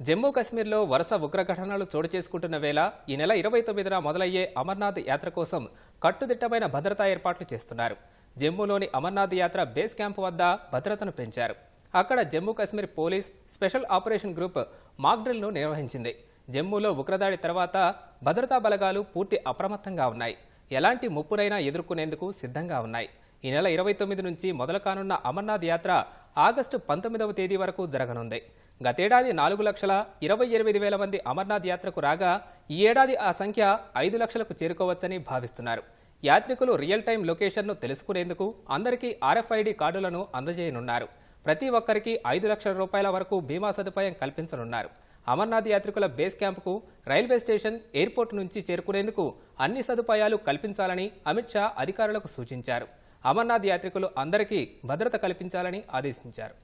జమ్మూ కశ్మీర్లో వరుస ఉగ్ర ఘటనలు చోటు చేసుకుంటున్న వేళ ఈ నెల ఇరవై తొమ్మిదిన మొదలయ్యే అమర్నాథ్ యాత్ర కోసం కట్టుదిట్టమైన భద్రతా ఏర్పాట్లు చేస్తున్నారు. జమ్మూలోని అమర్నాథ్ యాత్ర బేస్ క్యాంప్ వద్ద భద్రతను పెంచారు. అక్కడ Jammu Kashmir police special operation group మాక్డ్రిల్ను నిర్వహించింది. జమ్మూలో ఉగ్రదాడి తర్వాత భద్రతా బలగాలు పూర్తి అప్రమత్తంగా ఉన్నాయి. ఎలాంటి ముప్పునైనా ఎదుర్కొనేందుకు సిద్ధంగా ఉన్నాయి. ఈ నెల ఇరవై తొమ్మిది నుంచి మొదలు కానున్న అమర్నాథ్ యాత్ర ఆగస్టు పంతొమ్మిదవ తేదీ వరకు జరగనుంది. గతేడాది నాలుగు లక్షల ఇరవై ఎనిమిది వేల మంది అమర్నాథ్ యాత్రకు రాగా ఈ ఏడాది ఆ సంఖ్య ఐదు లక్షలకు చేరుకోవచ్చని భావిస్తున్నారు. యాత్రికులు రియల్ టైం లొకేషన్ను తెలుసుకునేందుకు అందరికీ ఆర్ఎఫ్ఐడి కార్డులను అందజేయనున్నారు. ప్రతి ఒక్కరికి ఐదు లక్షల రూపాయల వరకు బీమా సదుపాయం కల్పించనున్నారు. అమర్నాథ్ యాత్రికుల బేస్ క్యాంపుకు రైల్వే స్టేషన్ ఎయిర్పోర్ట్ నుంచి చేరుకునేందుకు అన్ని సదుపాయాలు కల్పించాలని అమిత్ షా అధికారులకు సూచించారు. అమర్నాథ్ యాత్రికులు అందరికీ భద్రత కల్పించాలని ఆదేశించారు.